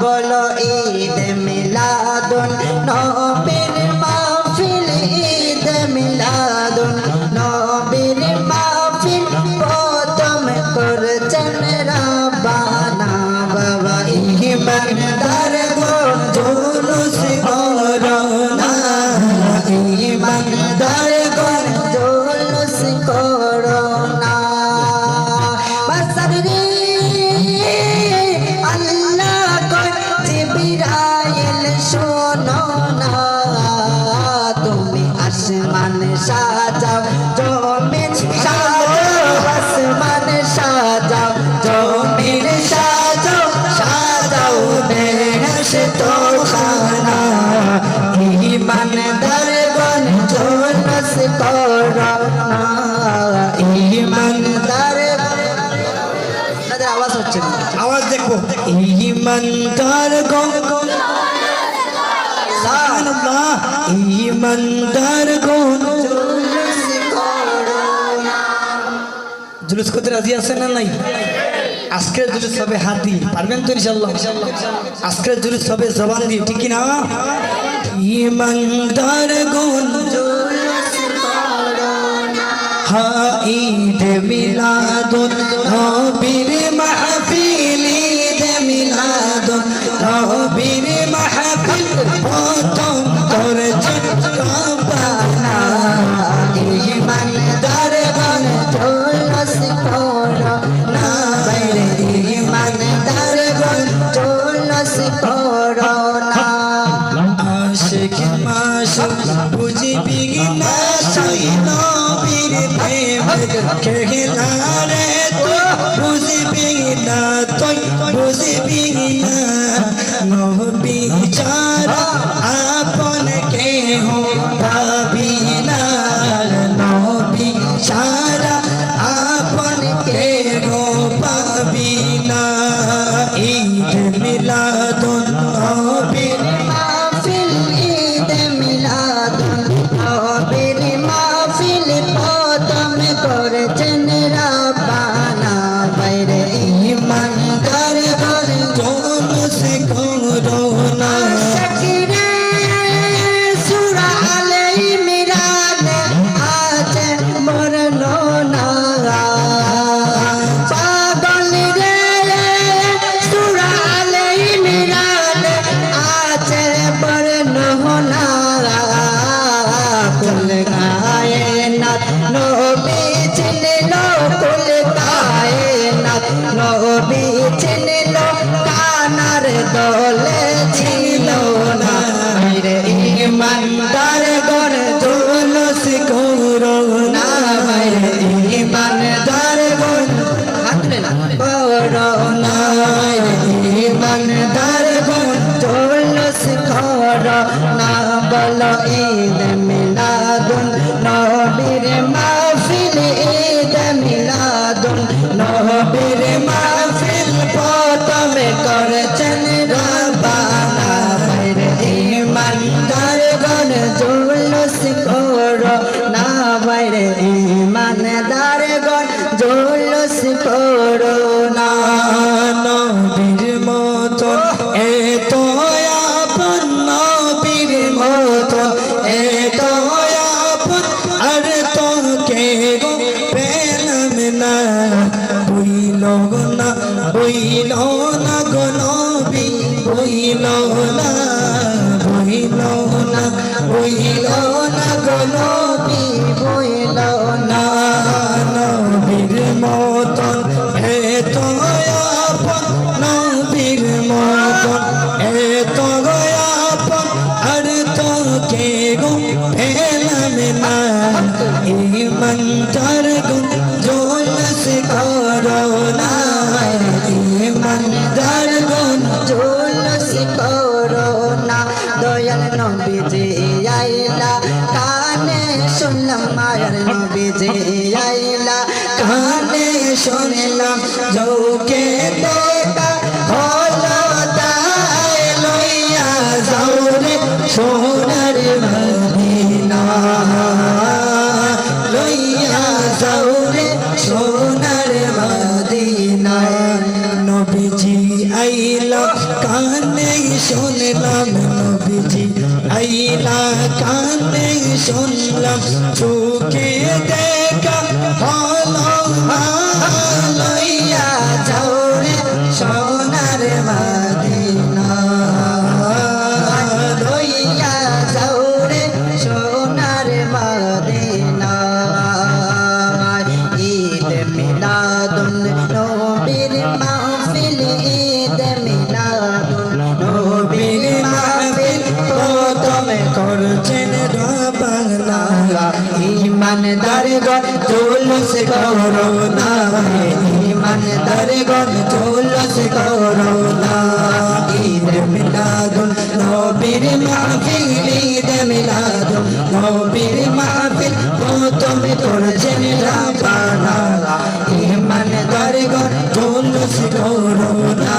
বলো ঈদ মিলাদুন নবীর মাহফিল ঈদ মিলাদুন নবীর মাহফিল প্রথম করছেন রাব্বানা বাবা ইমানদার আসমান সাজাও জমিন সাজাও আসমান সাজাও জমিন সাজাও সাজাও বেহস তো খানা ইমানদার গণ জোনস করো না ইমানদার আপনাদের আওয়াজ হচ্ছে না। আওয়াজ দেখব ইমানদার গণ সুবহানাল্লাহ। ইমানদার গণ। জুলুস করতে রাজি আছেন না নাই? আজকের জুলুস হবে হাত। দিয়ে পারবেন তো ইনশাল্লাহ আজকের জুলুস হবে জবান দিয়ে, ঠিক না ইমানদার গণ। হা, ঈদ মিলাদুন নবীর মাহফিল। করো না বলো ঈদ মিলাদুন নবীর মাহফিল ঈদ মিলাদুন নবীর মাহফিল প্রথম করেছেন রব্বানা বাইরে ইমানদার গণ জুলুস করো না বাইরে ইমানদার গণ জুলুস করো আর তো কে গো পেলাম না, বইল না বইল না গো নবী, বইল না বইল না বইল না গো নবী। আইলা কানে শুনলাম যৌকে শুনলাম নবীজি আইলা কানে শুনলাম চোখে দেখা হলো লইয়া ইমানদার গণ জুলুস করো না। ইমানদার গণ জুলুস করো না। ঈদ মিলাদুন নবীর মাহফিল, ঈদ মিলাদুন নবীর মাহফিল। প্রথমে করছেন রাবানা ইমানদার গণ জুলুস করো না।